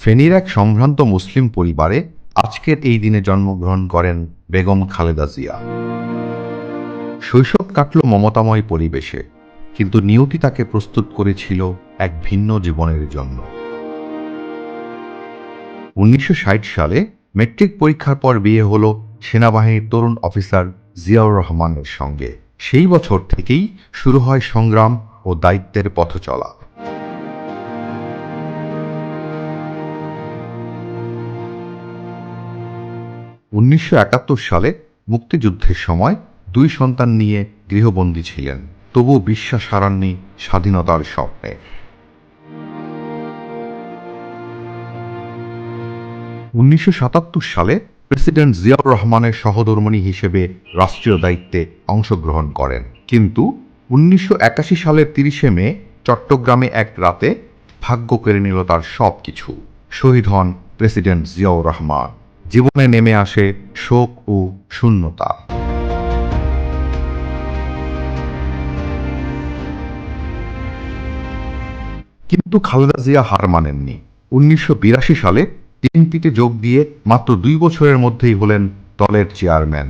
ফেনীর এক সম্ভ্রান্ত মুসলিম পরিবারে আজকের এই দিনে জন্মগ্রহণ করেন বেগম খালেদা জিয়া। শৈশব কাটল মমতাময় পরিবেশে, কিন্তু নিয়তি তাকে প্রস্তুত করেছিল এক ভিন্ন জীবনের জন্য। উনিশশো ষাট সালে মেট্রিক পরীক্ষার পর বিয়ে হল সেনাবাহিনীর তরুণ অফিসার জিয়াউর রহমানের সঙ্গে। সেই বছর থেকেই শুরু হয় সংগ্রাম ও দায়িত্বের পথ চলা উনিশশো একাত্তর সালে মুক্তিযুদ্ধের সময় দুই সন্তান নিয়ে গৃহবন্দী ছিলেন। তবু বিশ্বাস হারাননি স্বাধীনতার স্বপ্নে। উনিশশো সাতাত্তর সালে প্রেসিডেন্ট জিয়াউর রহমানের সহধর্মণী হিসেবে রাষ্ট্রীয় দায়িত্বে অংশগ্রহণ করেন। কিন্তু উনিশশো একাশি সালের তিরিশে মে চট্টগ্রামে এক রাতে ভাগ্য কেড়ে নিল তার সব কিছু শহীদ হন প্রেসিডেন্ট জিয়াউর রহমান। জীবনে নেমে আসে শোক ও শূন্যতা। কিন্তু খালেদা জিয়া হার মানেননি। উনিশশো বিরাশি সালে টিএনপিতে যোগ দিয়ে মাত্র দুই বছরের মধ্যেই হলেন দলের চেয়ারম্যান।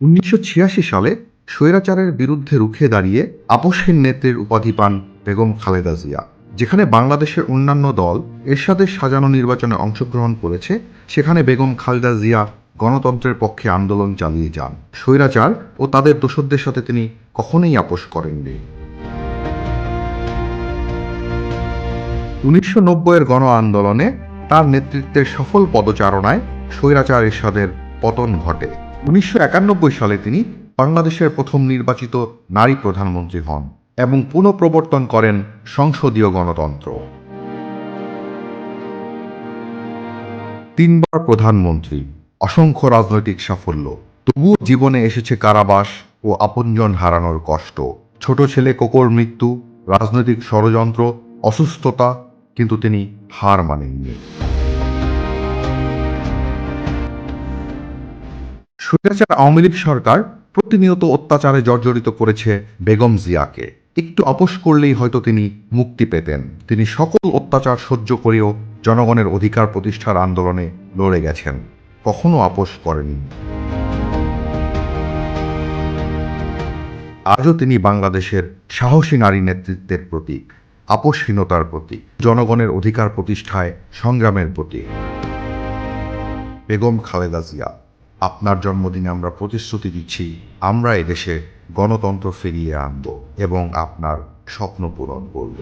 উনিশশো ছিয়াশি সালে স্বৈরাচারের বিরুদ্ধে রুখে দাঁড়িয়ে আপসহীন নেত্রীর উপাধি পান বেগম খালেদা জিয়া। যেখানে বাংলাদেশের অন্যান্য দল এরশাদের সাজানো নির্বাচনে অংশগ্রহণ করেছে, সেখানে বেগম খালেদা জিয়া গণতন্ত্রের পক্ষে আন্দোলন চালিয়ে যান। স্বৈরাচার ও তাদের দোসরদের সাথে তিনি কখনোই আপোষ করেননি। উনিশশো নব্বইয়ের গণ আন্দোলনে তার নেতৃত্বের সফল পদচারণায় স্বৈরাচার এরশাদের পতন ঘটে। উনিশশো একানব্বই সালে তিনি বাংলাদেশের প্রথম নির্বাচিত নারী প্রধানমন্ত্রী হন। এবং পুনঃপ্রবর্তন করেন সংসদীয় গণতন্ত্র। তিনবার প্রধানমন্ত্রী, অসংখ্য রাজনৈতিক সাফল্য। তবুও জীবনে এসেছে কারাবাস ও আপনজন হারানোর কষ্ট। ছোট ছেলে কোকর মৃত্যু, রাজনৈতিক ষড়যন্ত্র, অসুস্থতা, কিন্তু তিনি হার মানেননি। স্বৈরাচার আওয়ামী লীগ সরকার প্রতিনিয়ত অত্যাচারে জর্জরিত করেছে বেগম জিয়াকে। একটু আপোষ করলেই হয়তো তিনি মুক্তি পেতেন। তিনি সকল অত্যাচার সহ্য করেও জনগণের অধিকার প্রতিষ্ঠার আন্দোলনে লড়ে গেছেন। কখনো আপোষ করেননি। আজও তিনি বাংলাদেশের সাহসী নারী নেতৃত্বের প্রতীক, আপোষহীনতার প্রতীক, জনগণের অধিকার প্রতিষ্ঠায় সংগ্রামের প্রতীক। বেগম খালেদা জিয়া, আপনার জন্মদিনে আমরা প্রতিশ্রুতি দিচ্ছি, আমরা এদেশে গণতন্ত্র ফিরিয়ে আনব এবং আপনার স্বপ্ন পূরণ করব।